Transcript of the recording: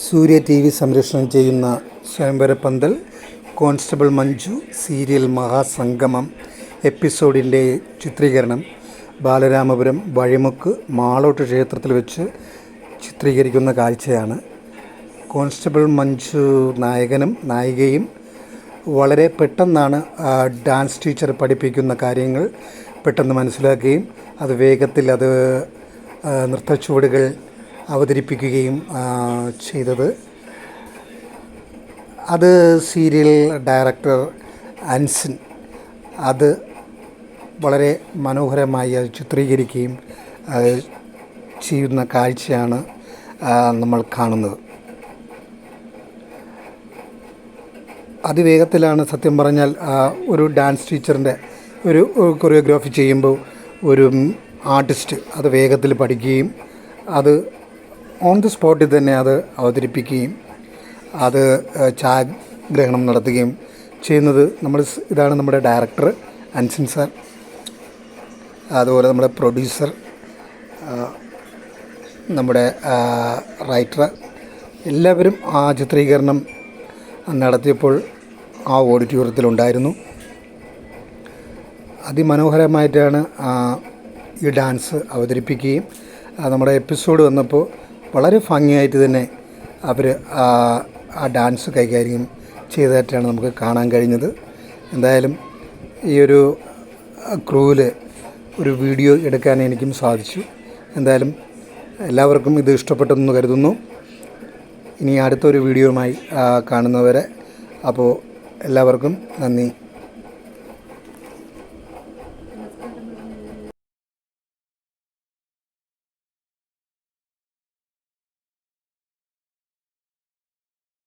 സൂര്യ T V സംരക്ഷണം ചെയ്യുന്ന Swayamvara Panthal constable Manju serial മഹാസംഗമം എപ്പിസോഡിന്റെ ചിത്രീകരണം ബാലരാമപുരം വഴിമുക്ക് മാളോട്ട് ക്ഷേത്രത്തിൽ വെച്ച് ചിത്രീകരിക്കുന്ന കാഴ്ചയാണ്. കോൺസ്റ്റബിൾ മഞ്ജു നായകനും നായികയും വളരെ പെട്ടെന്നാണ് ഡാൻസ് ടീച്ചർ പഠിപ്പിക്കുന്ന കാര്യങ്ങൾ പെട്ടെന്ന് മനസ്സിലാക്കുകയും അത് വേഗത്തിൽ അത് നൃത്തച്ചുവടുകൾ അവതരിപ്പിക്കുകയും ചെയ്തത്. അത് സീരിയൽ ഡയറക്ടർ അൻസിൻ അത് വളരെ മനോഹരമായി അത് ചിത്രീകരിക്കുകയും ചെയ്യുന്ന കാഴ്ചയാണ് നമ്മൾ കാണുന്നത്. അതിവേഗത്തിലാണ് സത്യം പറഞ്ഞാൽ ഒരു ഡാൻസ് ടീച്ചറിന്റെ ഒരു കൊറിയോഗ്രാഫി ചെയ്യുമ്പോൾ ഒരു ആർട്ടിസ്റ്റ് അത് വേഗത്തിൽ പഠിക്കുകയും അത് ഓൺ ദി സ്പോട്ടിൽ തന്നെ അത് അവതരിപ്പിക്കുകയും അത് ഛായാഗ്രഹണം നടത്തുകയും ചെയ്യുന്നത് നമ്മൾ ഇതാണ് നമ്മുടെ ഡയറക്ടർ അൻസിൻ സാർ. അതുപോലെ നമ്മുടെ പ്രൊഡ്യൂസർ നമ്മുടെ റൈറ്റർ എല്ലാവരും ആ ചിത്രീകരണം നടത്തിയപ്പോൾ ആ ഓഡിറ്റോറിയത്തിലുണ്ടായിരുന്നു അതിമനോഹരമായിട്ടാണ് ഈ ഡാൻസ് അവതരിപ്പിക്കുകയും നമ്മുടെ എപ്പിസോഡ് വന്നപ്പോൾ വളരെ ഭംഗിയായിട്ട് തന്നെ അവർ ആ ഡാൻസ് കൈകാര്യം ചെയ്തതായിട്ടാണ് നമുക്ക് കാണാൻ കഴിഞ്ഞത്. എന്തായാലും ഈ ഒരു ക്രൂവിൽ ഒരു വീഡിയോ എടുക്കാൻ എനിക്കും സാധിച്ചു. എന്തായാലും എല്ലാവർക്കും ഇത് ഇഷ്ടപ്പെട്ടെന്ന് കരുതുന്നു. ഇനി അടുത്തൊരു വീഡിയോയുമായി കാണുന്നവരെ. അപ്പോൾ എല്ലാവർക്കും നന്ദി.